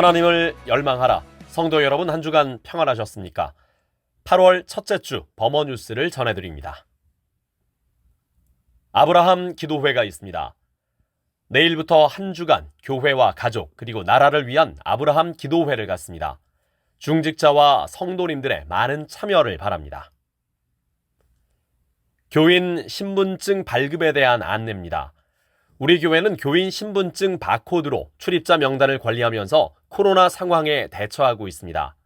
하나님을 열망하라. 성도 여러분 한 주간 평안하셨습니까? 8월 첫째 주 범어 뉴스를 전해드립니다. 아브라함 기도회가 있습니다. 내일부터 한 주간 교회와 가족 그리고 나라를 위한 아브라함 기도회를 갖습니다. 중직자와 성도님들의 많은 참여를 바랍니다. 교인 신분증 발급에 대한 안내입니다. 우리 교회는 교인 신분증 바코드로 출입자 명단을 관리하면서 코로나 상황에 대처하고 있습니다.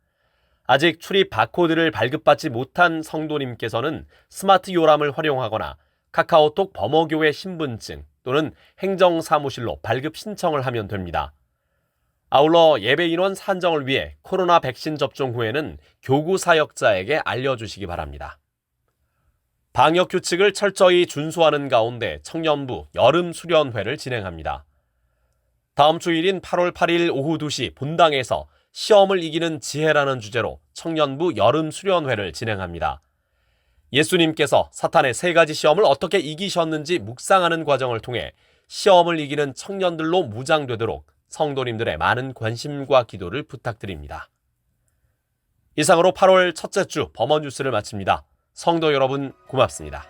아직 출입 바코드를 발급받지 못한 성도님께서는 스마트 요람을 활용하거나 카카오톡 범어교회 신분증 또는 행정사무실로 발급 신청을 하면 됩니다. 아울러 예배 인원 산정을 위해 코로나 백신 접종 후에는 교구 사역자에게 알려주시기 바랍니다. 방역 규칙을 철저히 준수하는 가운데 청년부 여름 수련회를 진행합니다. 다음 주일인 8월 8일 오후 2시 본당에서 시험을 이기는 지혜라는 주제로 청년부 여름 수련회를 진행합니다. 예수님께서 사탄의 세 가지 시험을 어떻게 이기셨는지 묵상하는 과정을 통해 시험을 이기는 청년들로 무장되도록 성도님들의 많은 관심과 기도를 부탁드립니다. 이상으로 8월 첫째 주 범어 뉴스를 마칩니다. 성도 여러분 고맙습니다.